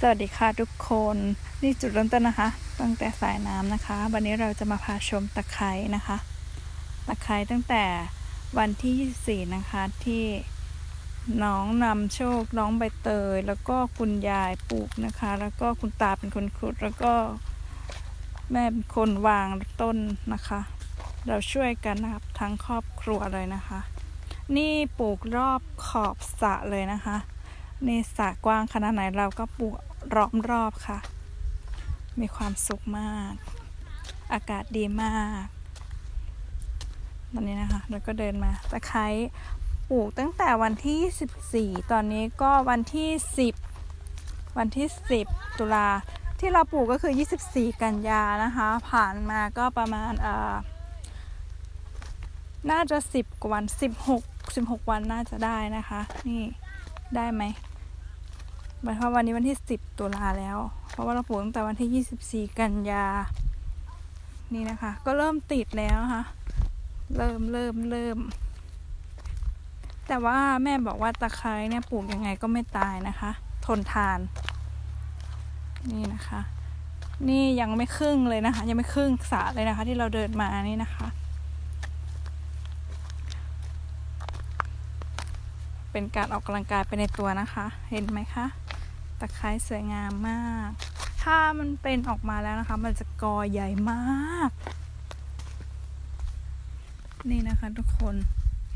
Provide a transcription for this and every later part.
สวัสดีค่ะทุกคน นี่จุดเริ่มต้นนะคะ ตั้งแต่สายน้ำนะคะ วันนี้เราจะมาพาชมตะไคร้นะคะ ตะไคร้ตั้งแต่วันที่ 24 นะคะที่น้องนำโชคน้องใบเตย แล้วก็คุณยายปลูกนะคะ แล้วก็คุณตาเป็นคนขุด แล้วก็แม่เป็นคนวางต้นนะคะ เราช่วยกันนะครับทั้งครอบครัวเลยนะคะ นี่ปลูกรอบขอบสระเลยนะคะ นี่สระกว้างขนาดไหนเราก็ปลูกล้อมรอบค่ะ มีความสุขมาก อากาศดีมาก ตอนนี้นะคะเราก็เดินมาตะไคร้ปลูกตั้งแต่วันที่24ตอนนี้ก็วันที่ 10 วันที่ 10 ตุลาที่เราปลูกก็คือ 24 กันยานะคะ ผ่านมาก็ประมาณเอ่อน่าจะ 10 กว่าวัน 16 16 วันน่าจะได้นะคะ นี่ ได้ไหมหมายความวันนี้วันที่10ตุลาแล้ว เพราะว่าเราปลูกตั้งแต่วันที่24กันยา นี่นะคะ ก็เริ่มติดแล้วนะคะเริ่มเริ่มเริ่ม แต่ว่าแม่บอกว่าตะไคร้เนี่ยปลูกยังไงก็ไม่ตายนะคะ ทนทาน นี่นะคะ นี่ยังไม่ครึ่งเลยนะคะ ยังไม่ครึ่งสระเลยนะคะ ที่เราเดินมานี่นะคะ เป็นการออกกำลังกายไปในตัวนะคะ เห็นไหมคะตะไคร้สวยงามมาก ถ้ามันเป็นออกมาแล้วนะคะ มันจะกอใหญ่มาก นี่นะคะทุกคน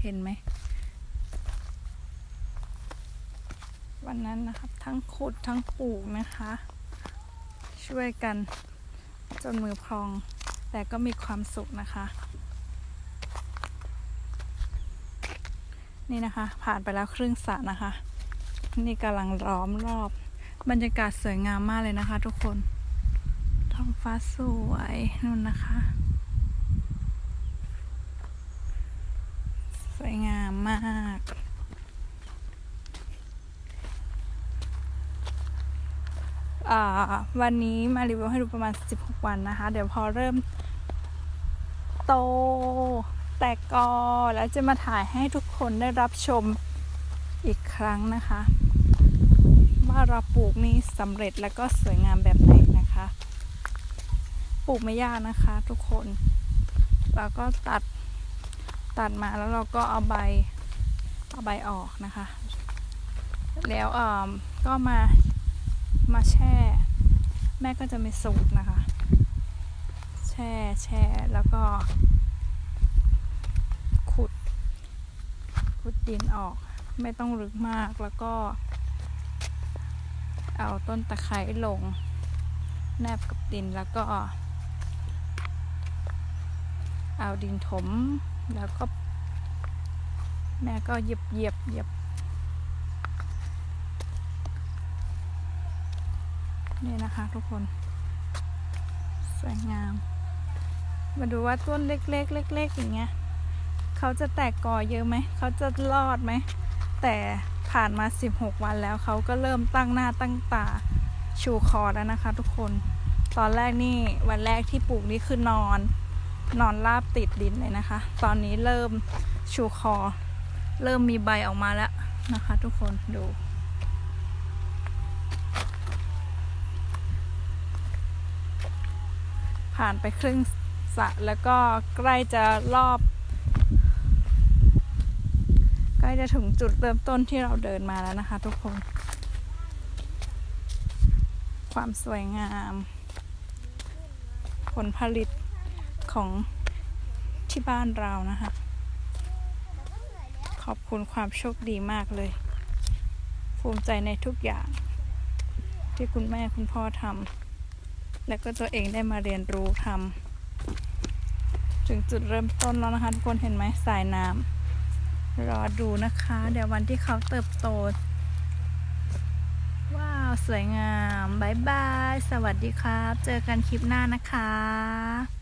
เห็นไหม วันนั้นนะครับ ทั้งขุดทั้งปลูกนะคะ ช่วยกันจนมือพอง แต่ก็มีความสุขนะคะ นี่นะคะ ผ่านไปแล้วครึ่งสระนะคะ นี่กำลังล้อมรอบ บรรยากาศสวยงามมากเลยนะคะ ทุกคน ท้องฟ้าสวยนู่นนะคะ สวยงามมากวันนี้มารีวิวให้ดูประมาณ 16 วันนะคะ เดี๋ยวพอเริ่มโต แตกกอแล้วจะมาถ่ายให้ทุกคนได้รับชมอีกครั้งนะคะ ว่าเราปลูกนี้สำเร็จแล้วก็สวยงามแบบไหนนะคะ ปลูกไม่ยากนะคะทุกคนเราก็ตัดตัดมาแล้วเราก็เอาใบเอาใบออกนะคะ แล้วเออก็มามาแช่ แม่ก็จะมีสูตรนะคะ แช่แช่แล้วก็ ขุด ขุ ดินออกไม่ต้องลึกมากแล้วก็ เอาต้นตะไคร้ลง แนบกับดินแล้วก็ เอาดินถมแล้วก็ แม่ก็เหยียบเหยียบเหยียบนี่นะคะทุกคน สวยงาม มาดูว่าต้นเล็กๆเล็กๆอย่างเงี้ย เขาจะแตกกอเยอะไหม เขาจะรอดไหม แต่ผ่านมา 16 วันแล้วเขาก็เริ่มตั้งหน้าตั้งตาชูคอแล้วนะคะ ทุกคน ตอนแรกนี่วันแรกที่ปลูกนี่คือนอน นอนราบติดดินเลยนะคะ ตอนนี้เริ่มชูคอ เริ่มมีใบออกมาแล้วนะคะ ทุกคนดูผ่านไปครึ่งสะแล้วก็ใกล้จะรอบ ใกล้จะถึงจุดเริ่มต้นที่เราเดินมาแล้วนะคะ ทุกคน ความสวยงาม ผลผลิตของที่บ้านเรานะคะ ขอบคุณความโชคดีมากเลย ภูมิใจในทุกอย่าง ที่คุณแม่คุณพ่อทำและก็ตัวเองได้มาเรียนรู้ทำถึงจุดเริ่มต้นแล้วนะคะ ทุกคนเห็นไหมสายน้ำ รอดูนะคะ เดี๋ยววันที่เขาเติบโต ว้าว สวยงามบายบาย สวัสดีครับ เจอกันคลิปหน้านะคะ